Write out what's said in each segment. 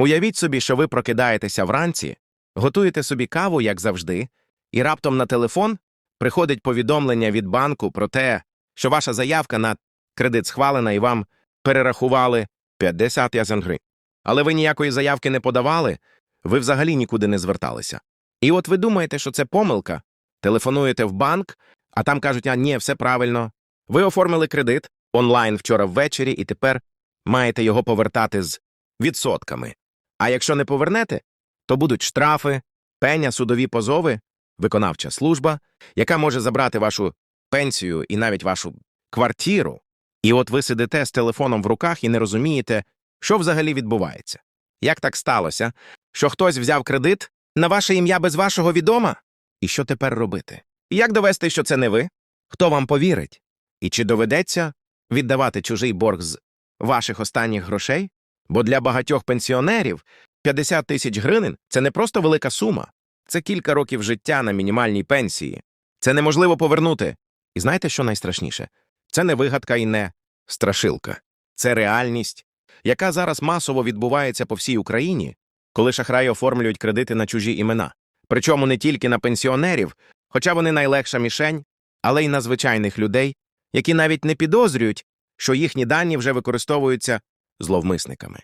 Уявіть собі, що ви прокидаєтеся вранці, готуєте собі каву, як завжди, і раптом на телефон приходить повідомлення від банку про те, що ваша заявка на кредит схвалена і вам перерахували 50 тисяч гривень. Але ви ніякої заявки не подавали, ви взагалі нікуди не зверталися. І от ви думаєте, що це помилка, телефонуєте в банк, а там кажуть, а ні, все правильно. Ви оформили кредит онлайн вчора ввечері і тепер маєте його повертати з відсотками. А якщо не повернете, то будуть штрафи, пеня, судові позови, виконавча служба, яка може забрати вашу пенсію і навіть вашу квартиру. І от ви сидите з телефоном в руках і не розумієте, що взагалі відбувається. Як так сталося, що хтось взяв кредит на ваше ім'я без вашого відома? І що тепер робити? Як довести, що це не ви? Хто вам повірить? І чи доведеться віддавати чужий борг з ваших останніх грошей? Бо для багатьох пенсіонерів 50 тисяч гривень – це не просто велика сума, це кілька років життя на мінімальній пенсії. Це неможливо повернути. І знаєте, що найстрашніше? Це не вигадка і не страшилка. Це реальність, яка зараз масово відбувається по всій Україні, коли шахраї оформлюють кредити на чужі імена. Причому не тільки на пенсіонерів, хоча вони найлегша мішень, але й на звичайних людей, які навіть не підозрюють, що їхні дані вже використовуються зловмисниками.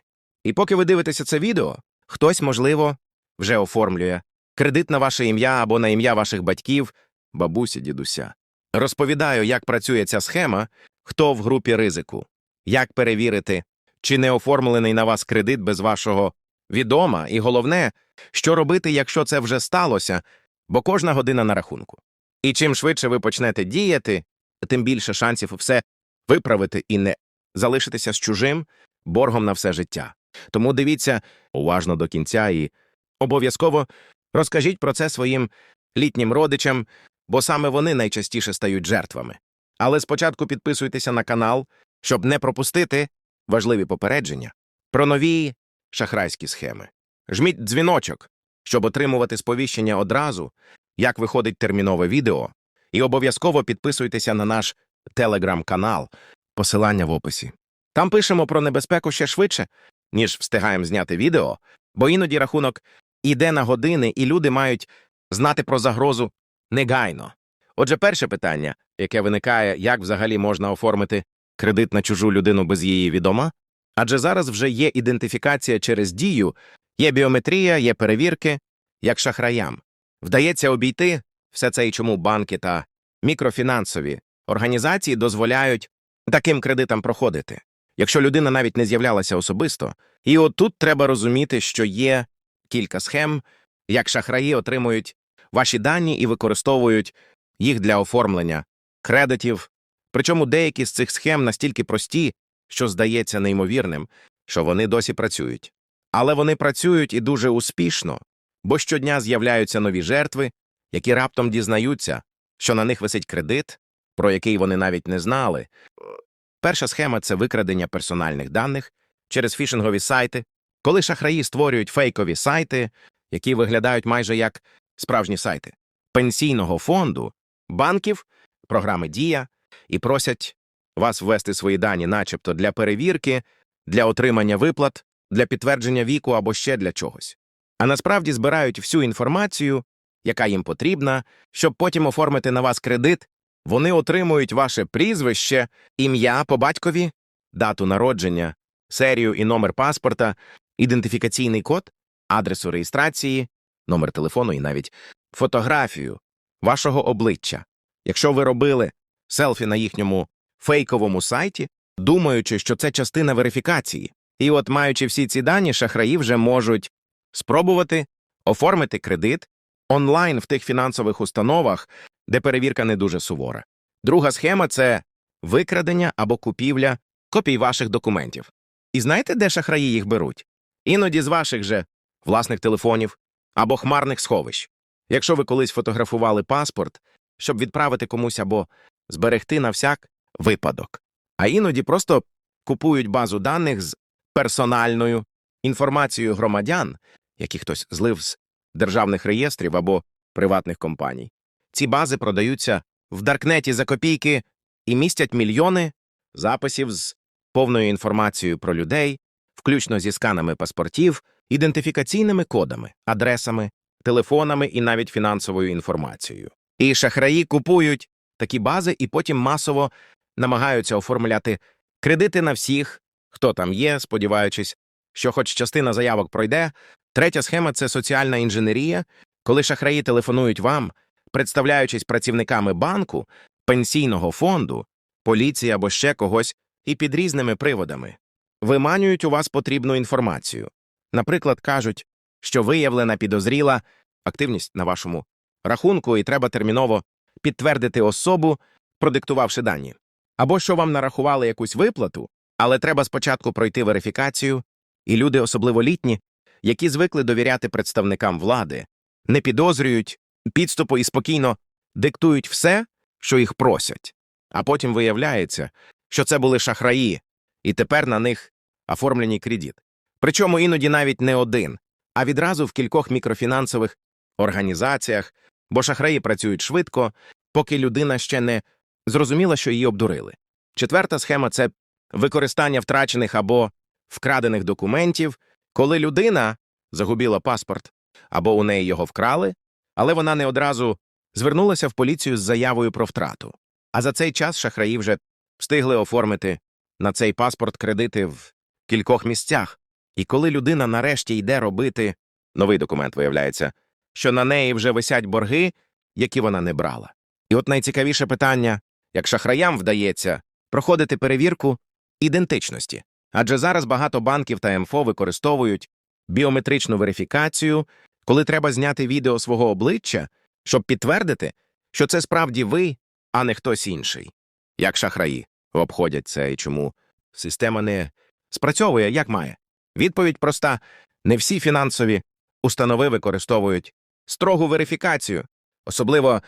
І поки ви дивитеся це відео, хтось, можливо, вже оформлює кредит на ваше ім'я або на ім'я ваших батьків, бабусі, дідуся. Розповідаю, як працює ця схема, хто в групі ризику, як перевірити, чи не оформлений на вас кредит без вашого відома, і головне, що робити, якщо це вже сталося, бо кожна година на рахунку. І чим швидше ви почнете діяти, тим більше шансів все виправити і не залишитися з чужим боргом на все життя. Тому дивіться уважно до кінця і обов'язково розкажіть про це своїм літнім родичам, бо саме вони найчастіше стають жертвами. Але спочатку підписуйтеся на канал, щоб не пропустити важливі попередження про нові шахрайські схеми. Жміть дзвіночок, щоб отримувати сповіщення одразу, як виходить термінове відео, і обов'язково підписуйтеся на наш телеграм-канал, посилання в описі. Там пишемо про небезпеку ще швидше, ніж встигаємо зняти відео, бо іноді рахунок іде на години, і люди мають знати про загрозу негайно. Отже, перше питання, яке виникає, як взагалі можна оформити кредит на чужу людину без її відома? Адже зараз вже є ідентифікація через дію, є біометрія, є перевірки, як шахраям. Вдається обійти все це і чому банки та мікрофінансові організації дозволяють таким кредитам проходити, якщо людина навіть не з'являлася особисто. І от тут треба розуміти, що є кілька схем, як шахраї отримують ваші дані і використовують їх для оформлення кредитів. Причому деякі з цих схем настільки прості, що здається неймовірним, що вони досі працюють. Але вони працюють і дуже успішно, бо щодня з'являються нові жертви, які раптом дізнаються, що на них висить кредит, про який вони навіть не знали. Перша схема це викрадення персональних даних через фішингові сайти, коли шахраї створюють фейкові сайти, які виглядають майже як справжні сайти пенсійного фонду, банків, програми Дія і просять вас ввести свої дані, начебто для перевірки, для отримання виплат, для підтвердження віку або ще для чогось. А насправді збирають всю інформацію, яка їм потрібна, щоб потім оформити на вас кредит. Вони отримують ваше прізвище, ім'я по батькові, дату народження, серію і номер паспорта, ідентифікаційний код, адресу реєстрації, номер телефону і навіть фотографію вашого обличчя. Якщо ви робили селфі на їхньому фейковому сайті, думаючи, що це частина верифікації. І от, маючи всі ці дані, шахраї вже можуть спробувати оформити кредит онлайн в тих фінансових установах, де перевірка не дуже сувора. Друга схема це викрадення або купівля копій ваших документів. І знаєте, де шахраї їх беруть? Іноді з ваших же власних телефонів або хмарних сховищ. Якщо ви колись фотографували паспорт, щоб відправити комусь або зберегти на всяк випадок. А іноді просто купують базу даних з персональною інформацією громадян, які хтось злив з державних реєстрів або приватних компаній. Ці бази продаються в Даркнеті за копійки і містять мільйони записів з повною інформацією про людей, включно зі сканами паспортів, ідентифікаційними кодами, адресами, телефонами і навіть фінансовою інформацією. І шахраї купують такі бази і потім масово намагаються оформляти кредити на всіх, хто там є, сподіваючись, що хоч частина заявок пройде. Третя схема це соціальна інженерія, коли шахраї телефонують вам, представляючись працівниками банку, пенсійного фонду, поліції або ще когось, і під різними приводами. Виманюють у вас потрібну інформацію. Наприклад, кажуть, що виявлена підозріла активність на вашому рахунку, і треба терміново підтвердити особу, продиктувавши дані. Або що вам нарахували якусь виплату, але треба спочатку пройти верифікацію, і люди, особливо літні, які звикли довіряти представникам влади, не підозрюють підступу і спокійно диктують все, що їх просять. А потім виявляється, що це були шахраї, і тепер на них оформлений кредит. Причому іноді навіть не один, а відразу в кількох мікрофінансових організаціях, бо шахраї працюють швидко, поки людина ще не зрозуміла, що її обдурили. Четверта схема це використання втрачених або вкрадених документів, коли людина загубила паспорт або у неї його вкрали, але вона не одразу звернулася в поліцію з заявою про втрату. А за цей час шахраї вже встигли оформити на цей паспорт кредити в кількох місцях. І коли людина нарешті йде робити новий документ, виявляється, що на неї вже висять борги, які вона не брала. І от найцікавіше питання як шахраям вдається проходити перевірку ідентичності. Адже зараз багато банків та МФО використовують біометричну верифікацію, коли треба зняти відео свого обличчя, щоб підтвердити, що це справді ви, а не хтось інший. Як шахраї обходять це і чому система не спрацьовує, як має. Відповідь проста: не всі фінансові установи використовують строгу верифікацію, особливо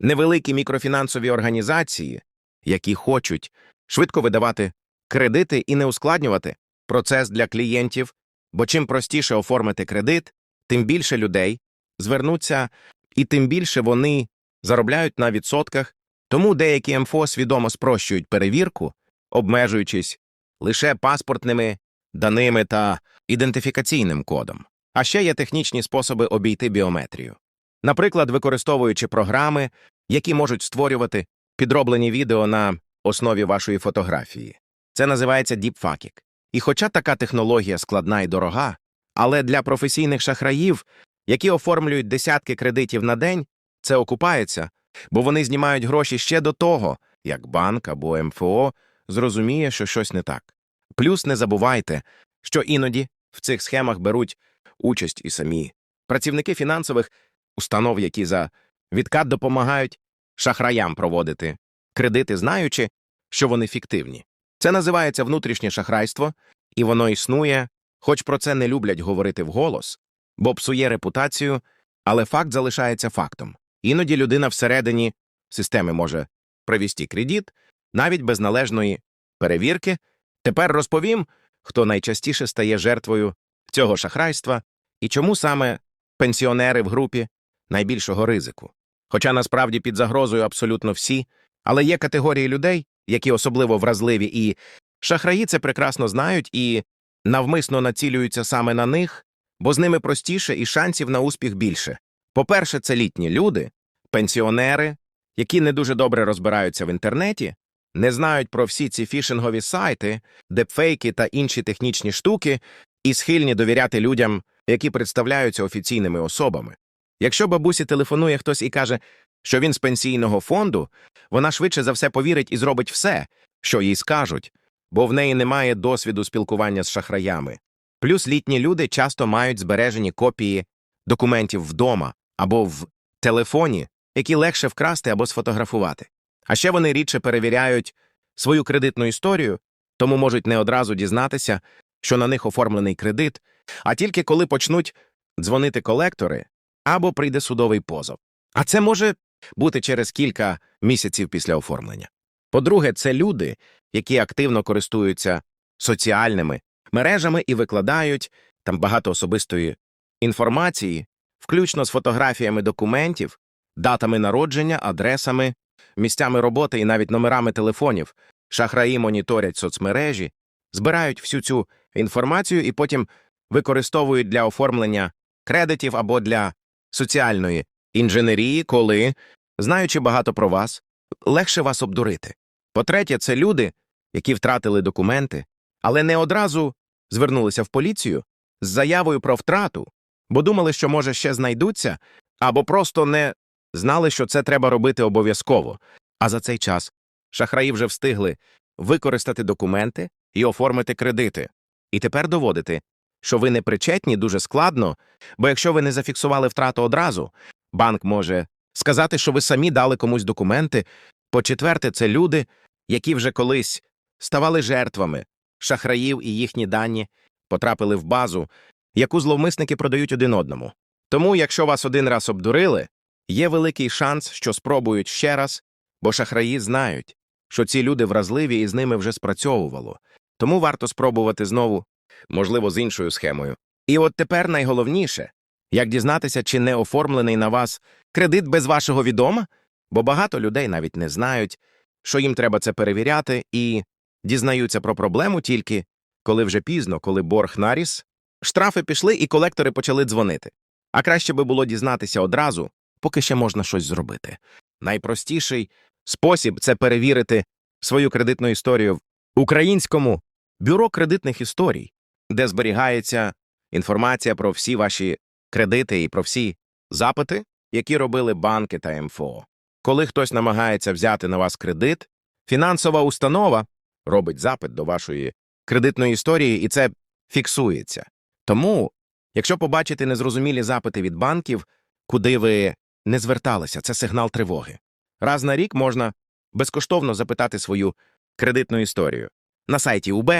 невеликі мікрофінансові організації, які хочуть швидко видавати кредити і не ускладнювати процес для клієнтів, бо чим простіше оформити кредит, тим більше людей звернуться, і тим більше вони заробляють на відсотках, тому деякі МФО свідомо спрощують перевірку, обмежуючись лише паспортними даними та ідентифікаційним кодом. А ще є технічні способи обійти біометрію. Наприклад, використовуючи програми, які можуть створювати підроблені відео на основі вашої фотографії. Це називається діпфакік. І хоча така технологія складна і дорога, але для професійних шахраїв, які оформлюють десятки кредитів на день, це окупається, бо вони знімають гроші ще до того, як банк або МФО зрозуміє, що щось не так. Плюс не забувайте, що іноді в цих схемах беруть участь і самі працівники фінансових установ, які за відкат допомагають шахраям проводити кредити, знаючи, що вони фіктивні. Це називається внутрішнє шахрайство, і воно існує, хоч про це не люблять говорити вголос, бо псує репутацію, але факт залишається фактом. Іноді людина всередині системи може провести кредит навіть без належної перевірки. Тепер розповім, хто найчастіше стає жертвою цього шахрайства і чому саме пенсіонери в групі найбільшого ризику. Хоча насправді під загрозою абсолютно всі, але є категорії людей, які особливо вразливі, і шахраї це прекрасно знають і навмисно націлюються саме на них, бо з ними простіше і шансів на успіх більше. По-перше, це літні люди, пенсіонери, які не дуже добре розбираються в інтернеті, не знають про всі ці фішингові сайти, депфейки та інші технічні штуки, і схильні довіряти людям, які представляються офіційними особами. Якщо бабусі телефонує хтось і каже, що він з пенсійного фонду, вона швидше за все повірить і зробить все, що їй скажуть, бо в неї немає досвіду спілкування з шахраями. Плюс літні люди часто мають збережені копії документів вдома або в телефоні, які легше вкрасти або сфотографувати. А ще вони рідше перевіряють свою кредитну історію, тому можуть не одразу дізнатися, що на них оформлений кредит, а тільки коли почнуть дзвонити колектори або прийде судовий позов. А це може бути через кілька місяців після оформлення. По-друге, це люди, які активно користуються соціальними мережами і викладають там багато особистої інформації, включно з фотографіями документів, датами народження, адресами, місцями роботи і навіть номерами телефонів. Шахраї моніторять соцмережі, збирають всю цю інформацію і потім використовують для оформлення кредитів або для соціальної інженерії, коли, знаючи багато про вас, легше вас обдурити. По-третє, це люди, які втратили документи, але не одразу звернулися в поліцію з заявою про втрату, бо думали, що, може, ще знайдуться, або просто не знали, що це треба робити обов'язково. А за цей час шахраї вже встигли використати документи і оформити кредити. І тепер доводити, що ви не причетні дуже складно, бо якщо ви не зафіксували втрату одразу, банк може сказати, що ви самі дали комусь документи. По-четверте, це люди, які вже колись ставали жертвами шахраїв і їхні дані потрапили в базу, яку зловмисники продають один одному. Тому, якщо вас один раз обдурили, є великий шанс, що спробують ще раз, бо шахраї знають, що ці люди вразливі і з ними вже спрацьовувало. Тому варто спробувати знову, можливо, з іншою схемою. І от тепер найголовніше як дізнатися, чи не оформлений на вас кредит без вашого відома, бо багато людей навіть не знають, що їм треба це перевіряти, і дізнаються про проблему тільки коли вже пізно, коли борг наріс, штрафи пішли і колектори почали дзвонити. А краще би було дізнатися одразу, поки ще можна щось зробити. Найпростіший спосіб це перевірити свою кредитну історію в українському бюро кредитних історій, де зберігається інформація про всі ваші кредити і про всі запити, які робили банки та МФО. Коли хтось намагається взяти на вас кредит, фінансова установа робить запит до вашої кредитної історії, і це фіксується. Тому, якщо побачите незрозумілі запити від банків, куди ви не зверталися, це сигнал тривоги. Раз на рік можна безкоштовно запитати свою кредитну історію на сайті УБ,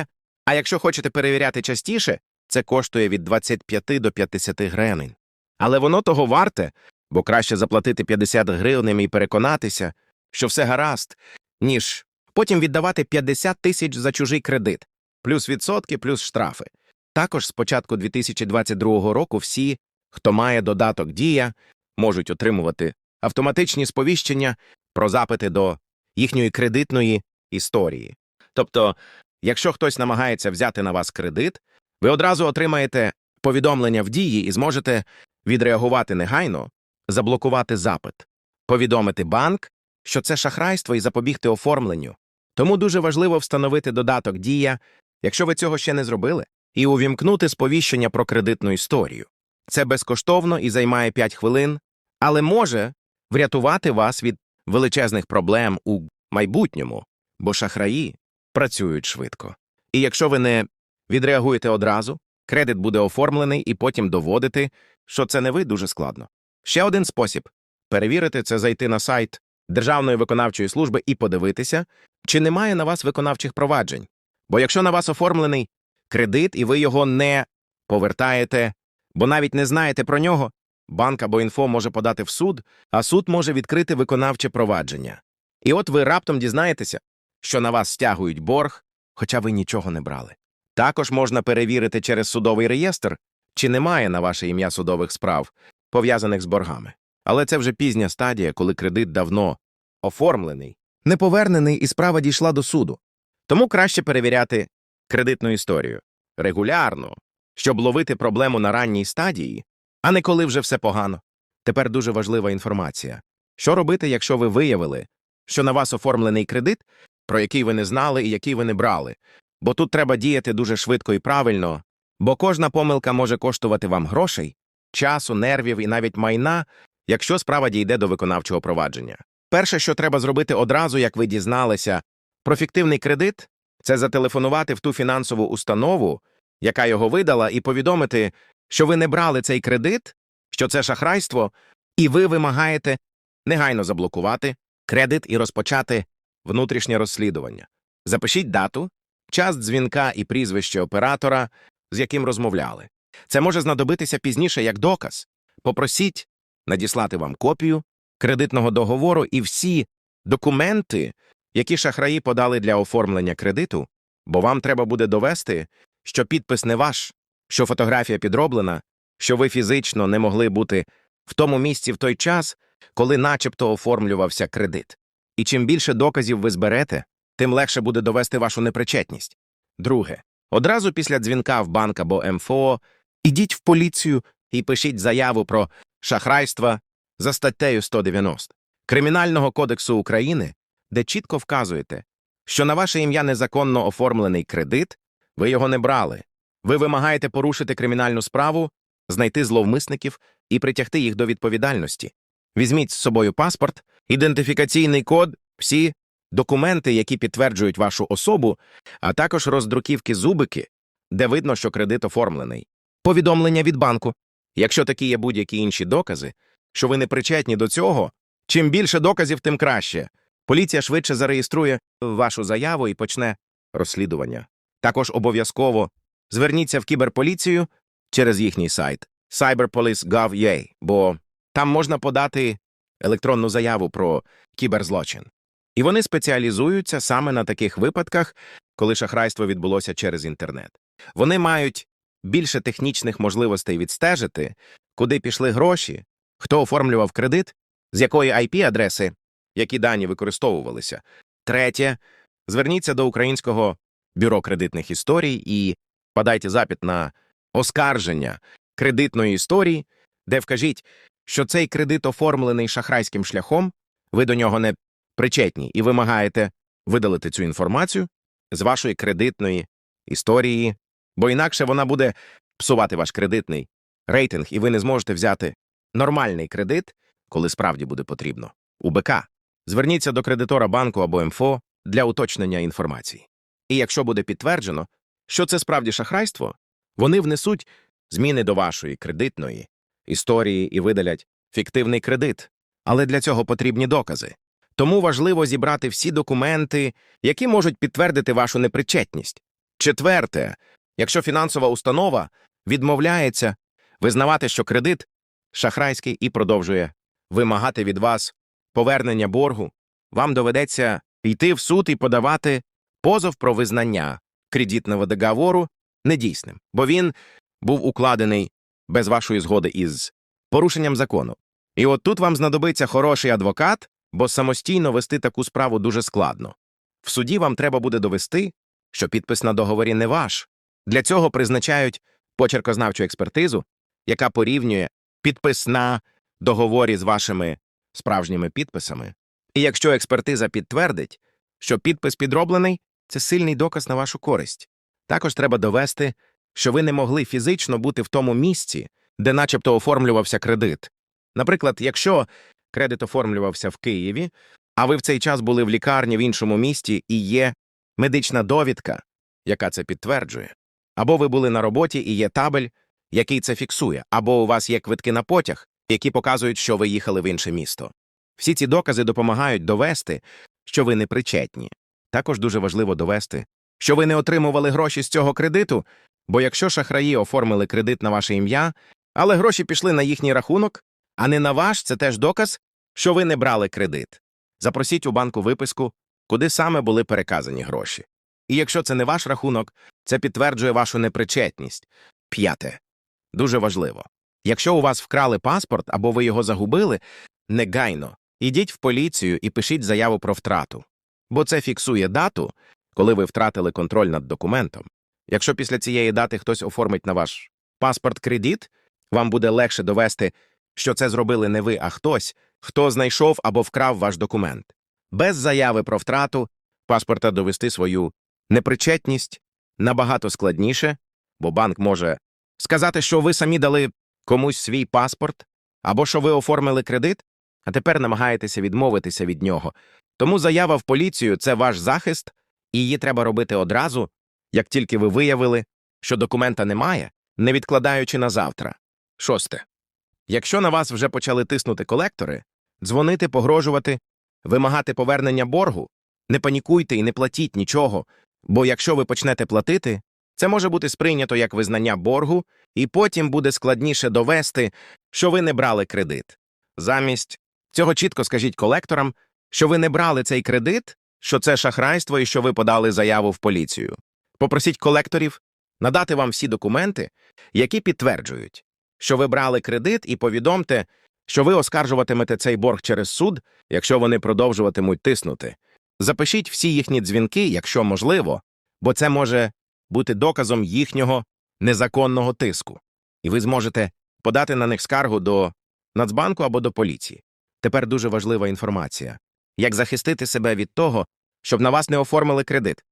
а якщо хочете перевіряти частіше, це коштує від 25 до 50 гривень. Але воно того варте, бо краще заплатити 50 гривень і переконатися, що все гаразд, ніж потім віддавати 50 тисяч за чужий кредит, плюс відсотки, плюс штрафи. Також з початку 2022 року всі, хто має додаток Дія, можуть отримувати автоматичні сповіщення про запити до їхньої кредитної історії. Тобто, якщо хтось намагається взяти на вас кредит, ви одразу отримаєте повідомлення в дії і зможете відреагувати негайно, заблокувати запит, повідомити банк, що це шахрайство і запобігти оформленню. Тому дуже важливо встановити додаток Дія, якщо ви цього ще не зробили, і увімкнути сповіщення про кредитну історію. Це безкоштовно і займає 5 хвилин, але може врятувати вас від величезних проблем у майбутньому, бо шахраї працюють швидко. І якщо ви не відреагуєте одразу, кредит буде оформлений і потім доводити, що це не ви дуже складно. Ще один спосіб перевірити це зайти на сайт Державної виконавчої служби і подивитися, чи немає на вас виконавчих проваджень. Бо якщо на вас оформлений кредит і ви його не повертаєте, бо навіть не знаєте про нього, банк або інфо може подати в суд, а суд може відкрити виконавче провадження. І от ви раптом дізнаєтеся, що на вас стягують борг, хоча ви нічого не брали. Також можна перевірити через судовий реєстр, чи немає на ваше ім'я судових справ, пов'язаних з боргами. Але це вже пізня стадія, коли кредит давно оформлений, не повернений і справа дійшла до суду. Тому краще перевіряти кредитну історію регулярно, щоб ловити проблему на ранній стадії, а не коли вже все погано. Тепер дуже важлива інформація. Що робити, якщо ви виявили, що на вас оформлений кредит, про який ви не знали і який ви не брали? Бо тут треба діяти дуже швидко і правильно, бо кожна помилка може коштувати вам грошей, часу, нервів і навіть майна, якщо справа дійде до виконавчого провадження. Перше, що треба зробити одразу, як ви дізналися про фіктивний кредит, це зателефонувати в ту фінансову установу, яка його видала, і повідомити, що ви не брали цей кредит, що це шахрайство, і ви вимагаєте негайно заблокувати кредит і розпочати внутрішнє розслідування. Запишіть дату, час дзвінка і прізвище оператора, з яким розмовляли. Це може знадобитися пізніше як доказ. Попросіть надіслати вам копію кредитного договору і всі документи, які шахраї подали для оформлення кредиту, бо вам треба буде довести, що підпис не ваш, що фотографія підроблена, що ви фізично не могли бути в тому місці в той час, коли начебто оформлювався кредит. І чим більше доказів ви зберете, тим легше буде довести вашу непричетність. Друге, Одразу після дзвінка в банк або МФО ідіть в поліцію і пишіть заяву про шахрайство за статтею 190 Кримінального кодексу України, де чітко вказуєте, що на ваше ім'я незаконно оформлений кредит, ви його не брали. Ви вимагаєте порушити кримінальну справу, знайти зловмисників і притягти їх до відповідальності. Візьміть з собою паспорт, ідентифікаційний код, всі документи, які підтверджують вашу особу, а також роздруківки зубики, де видно, що кредит оформлений. Повідомлення від банку. Якщо такі є будь-які інші докази, що ви не причетні до цього, чим більше доказів, тим краще. Поліція швидше зареєструє вашу заяву і почне розслідування. Також обов'язково зверніться в кіберполіцію через їхній сайт cyberpolice.gov.ua, бо там можна подати електронну заяву про кіберзлочин. І вони спеціалізуються саме на таких випадках, коли шахрайство відбулося через інтернет. Вони мають більше технічних можливостей відстежити, куди пішли гроші, хто оформлював кредит, з якої IP-адреси, які дані використовувалися. Третє, зверніться до Українського бюро кредитних історій і подайте запит на оскарження кредитної історії, де вкажіть, що цей кредит оформлений шахрайським шляхом, ви до нього не причетні і вимагаєте видалити цю інформацію з вашої кредитної історії, бо інакше вона буде псувати ваш кредитний рейтинг, і ви не зможете взяти нормальний кредит, коли справді буде потрібно. УБК. Зверніться до кредитора банку або МФО для уточнення інформації. І якщо буде підтверджено, що це справді шахрайство, вони внесуть зміни до вашої кредитної історії і видалять фіктивний кредит. Але для цього потрібні докази. Тому важливо зібрати всі документи, які можуть підтвердити вашу непричетність. Четверте, якщо фінансова установа відмовляється визнавати, що кредит шахрайський і продовжує вимагати від вас повернення боргу, вам доведеться йти в суд і подавати позов про визнання кредитного договору недійсним, бо він був укладений без вашої згоди із порушенням закону. І от тут вам знадобиться хороший адвокат, бо самостійно вести таку справу дуже складно. В суді вам треба буде довести, що підпис на договорі не ваш. Для цього призначають почеркознавчу експертизу, яка порівнює підпис на договорі з вашими справжніми підписами. І якщо експертиза підтвердить, що підпис підроблений, це сильний доказ на вашу користь. Також треба довести, що ви не могли фізично бути в тому місці, де начебто оформлювався кредит. Наприклад, якщо кредит оформлювався в Києві, а ви в цей час були в лікарні в іншому місті і є медична довідка, яка це підтверджує, або ви були на роботі і є табель, який це фіксує, або у вас є квитки на потяг, які показують, що ви їхали в інше місто. Всі ці докази допомагають довести, що ви не причетні. Також дуже важливо довести, що ви не отримували гроші з цього кредиту, бо якщо шахраї оформили кредит на ваше ім'я, але гроші пішли на їхній рахунок, а не на ваш, це теж доказ, що ви не брали кредит. Запросіть у банку виписку, куди саме були переказані гроші. І якщо це не ваш рахунок, це підтверджує вашу непричетність. П'яте. Дуже важливо. Якщо у вас вкрали паспорт або ви його загубили, негайно ідіть в поліцію і пишіть заяву про втрату, бо це фіксує дату, коли ви втратили контроль над документом. Якщо після цієї дати хтось оформить на ваш паспорт кредит, вам буде легше довести, що це зробили не ви, а хтось, хто знайшов або вкрав ваш документ. Без заяви про втрату паспорта довести свою непричетність набагато складніше, бо банк може сказати, що ви самі дали комусь свій паспорт, або що ви оформили кредит, а тепер намагаєтеся відмовитися від нього. Тому заява в поліцію це ваш захист, і її треба робити одразу, як тільки ви виявили, що документа немає, не відкладаючи на завтра. Шосте. Якщо на вас вже почали тиснути колектори, дзвонити, погрожувати, вимагати повернення боргу, не панікуйте і не платіть нічого, бо якщо ви почнете платити, це може бути сприйнято як визнання боргу, і потім буде складніше довести, що ви не брали кредит. Замість цього чітко скажіть колекторам, що ви не брали цей кредит, що це шахрайство і що ви подали заяву в поліцію. Попросіть колекторів надати вам всі документи, які підтверджують, що ви брали кредит, і повідомте, що ви оскаржуватимете цей борг через суд, якщо вони продовжуватимуть тиснути. Запишіть всі їхні дзвінки, якщо можливо, бо це може бути доказом їхнього незаконного тиску, і ви зможете подати на них скаргу до Нацбанку або до поліції. Тепер дуже важлива інформація: як захистити себе від того, щоб на вас не оформили кредит.